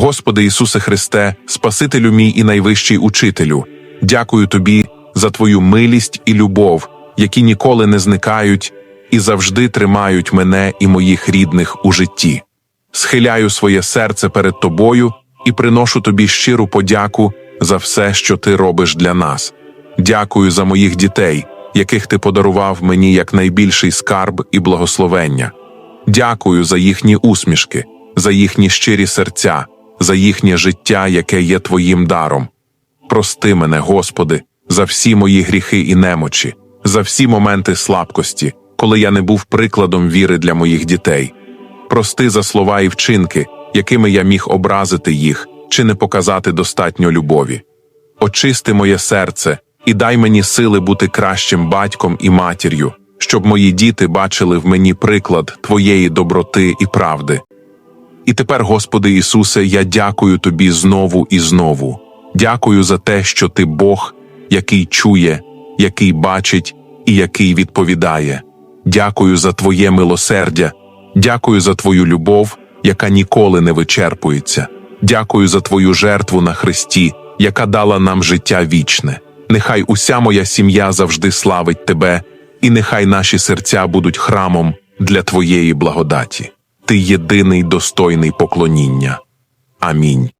Господи Ісусе Христе, Спасителю мій і найвищий учителю, дякую Тобі за Твою милість і любов, які ніколи не зникають і завжди тримають мене і моїх рідних у житті. Схиляю своє серце перед Тобою і приношу Тобі щиру подяку за все, що Ти робиш для нас. Дякую за моїх дітей, яких Ти подарував мені як найбільший скарб і благословення. Дякую за їхні усмішки, за їхні щирі серця, за їхнє життя, яке є Твоїм даром. Прости мене, Господи, за всі мої гріхи і немочі, за всі моменти слабкості, коли я не був прикладом віри для моїх дітей. Прости за слова і вчинки, якими я міг образити їх чи не показати достатньо любові. Очисти моє серце і дай мені сили бути кращим батьком і матір'ю, щоб мої діти бачили в мені приклад Твоєї доброти і правди. І тепер, Господи Ісусе, я дякую Тобі знову і знову. Дякую за те, що Ти Бог, який чує, який бачить і який відповідає. Дякую за Твоє милосердя, дякую за Твою любов, яка ніколи не вичерпується. Дякую за Твою жертву на Христі, яка дала нам життя вічне. Нехай уся моя сім'я завжди славить Тебе, і нехай наші серця будуть храмом для Твоєї благодаті. Ти єдиний достойний поклоніння. Амінь.